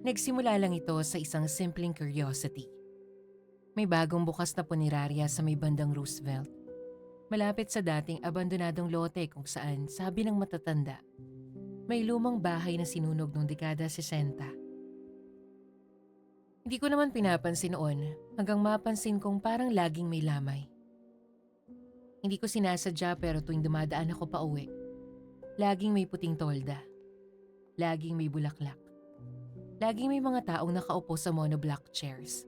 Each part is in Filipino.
Nagsimula lang ito sa isang simpleng curiosity. May bagong bukas na punerarya sa may bandang Roosevelt. Malapit sa dating abandonadong lote kung saan, sabi ng matatanda, may lumang bahay na sinunog noong dekada 60. Hindi ko naman pinapansin noon hanggang mapansin kong parang laging may lamay. Hindi ko sinasadya pero tuwing dumadaan ako pa uwi, laging may puting tolda. Laging may bulaklak. Laging may mga taong nakaupo sa monoblock chairs.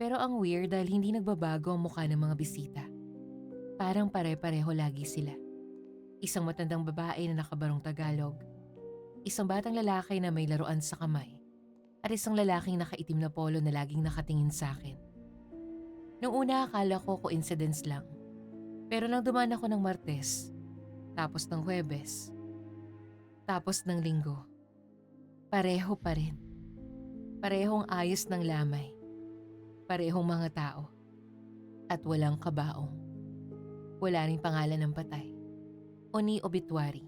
Pero ang weird dahil hindi nagbabago ang mukha ng mga bisita. Parang pare-pareho lagi sila. Isang matandang babae na nakabarong Tagalog. Isang batang lalaki na may laruan sa kamay. At isang lalaking nakaitim na polo na laging nakatingin sa akin. Noong una akala ko coincidence lang. Pero nang dumaan ako ng Martes, tapos ng Huwebes, tapos ng Linggo, pareho pa rin. Parehong ayos ng lamay. Parehong mga tao. At walang kabaong. Wala ring pangalan ng patay. O ni obituary.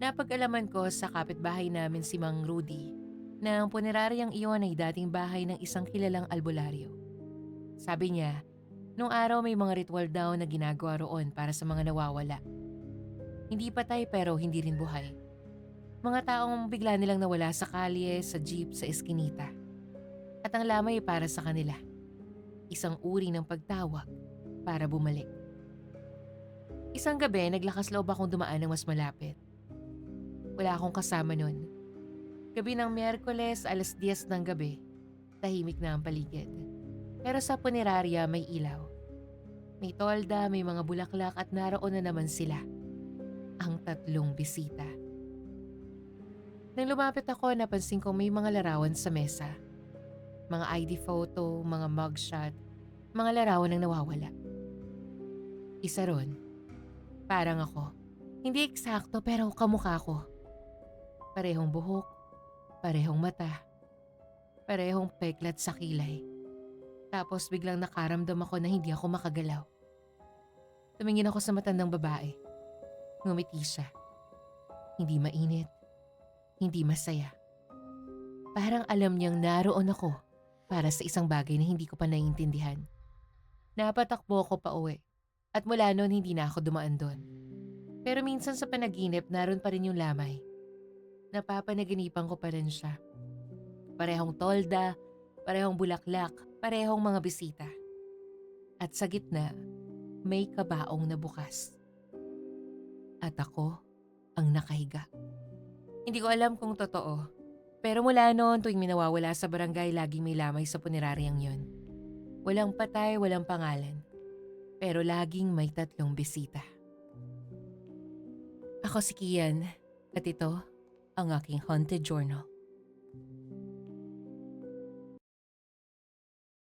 Napag-alaman ko sa kapitbahay namin si Mang Rudy na ang puneraryang iyon ay dating bahay ng isang kilalang albularyo. Sabi niya, nung araw may mga ritual daw na ginagawa roon para sa mga nawawala. Hindi patay pero hindi rin buhay. Mga taong bigla nilang nawala sa kalye, sa jeep, sa eskinita. At ang lamay ay para sa kanila. Isang uri ng pagtawag para bumalik. Isang gabi, naglakas loob akong dumaan ng mas malapit. Wala akong kasama nun. Gabi ng Miyerkules, alas 10 ng gabi, tahimik na ang paligid. Pero sa punerarya may ilaw. May tolda, may mga bulaklak at naroon na naman sila. Ang tatlong bisita. Nang lumapit ako, napansin ko may mga larawan sa mesa. Mga ID photo, mga mugshot, mga larawan ng nawawala. Isa ron, parang ako. Hindi eksakto pero kamukha ko. Parehong buhok, parehong mata, parehong peklat sa kilay. Tapos biglang nakaramdam ako na hindi ako makagalaw. Tumingin ako sa matandang babae. Ngumiti siya. Hindi mainit, hindi masaya. Parang alam niyang naroon ako para sa isang bagay na hindi ko pa naiintindihan. Napatakbo ako pa uwi at mula noon hindi na ako dumaan doon. Pero minsan sa panaginip naroon pa rin yung lamay. Napapanaginipan ko pa rin siya. Parehong tolda, parehong bulaklak, parehong mga bisita. At sa gitna, may kabaong na bukas. At ako ang nakahiga. Hindi ko alam kung totoo. Pero mula noon tuwing minawawala sa barangay laging may lamay sa puneraryang yon. Walang patay, walang pangalan. Pero laging may tatlong bisita. Ako si Kian at ito ang aking haunted journal.